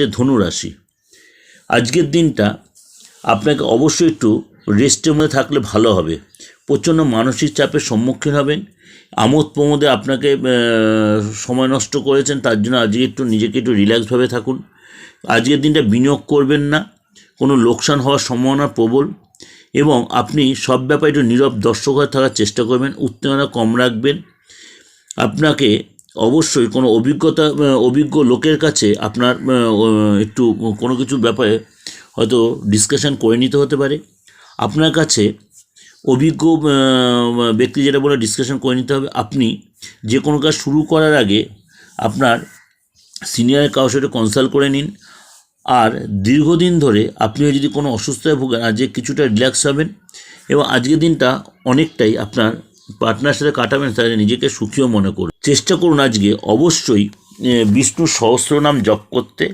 যে ধনুরাশি আজকের দিনটা আপনাকে অবশ্যই একটু রেস্টের মধ্যে থাকলে ভালো হবে। প্রচণ্ড মানসিক চাপের সম্মুখীন হবেন। আমোদ প্রমোদে আপনাকে সময় নষ্ট করেছেন, তার জন্য আজকে একটু নিজেকে একটু রিল্যাক্সভাবে থাকুন। আজকের দিনটা বিনিয়োগ করবেন না। কোনো লোকসান হওয়ার সম্ভাবনা প্রবল এবং আপনি সব ব্যাপারে একটু নীরব দর্শক হয়ে থাকার চেষ্টা করবেন, উত্তেজনা কম রাখবেন। আপনাকে অবশ্যই কোনো অভিজ্ঞতা অভিজ্ঞ লোকের কাছে আপনার একটু কোনো কিছু ব্যাপারে হয়তো ডিসকাশন করে নিতে হতে পারে। আপনার কাছে অভিজ্ঞ ব্যক্তি যেটা বলে ডিসকাশন করে নিতে হবে, আপনি যে কোনো কাজ শুরু করার আগে আপনার সিনিয়র কারোর সাথে কনসাল্ট করে নিন। আর দীর্ঘদিন ধরে আপনিও যদি কোনো অসুস্থতায় ভোগেন, আজকে কিছুটা রিল্যাক্স হবেন এবং আজকের দিনটা অনেকটাই আপনার পার্টনার সাথে কাটাবেন, তাহলে নিজেকে সুখীও মনে করুন চেষ্টা করুন আজকে অবশ্যই বিষ্ণুর সহস্র নাম জপ করতে।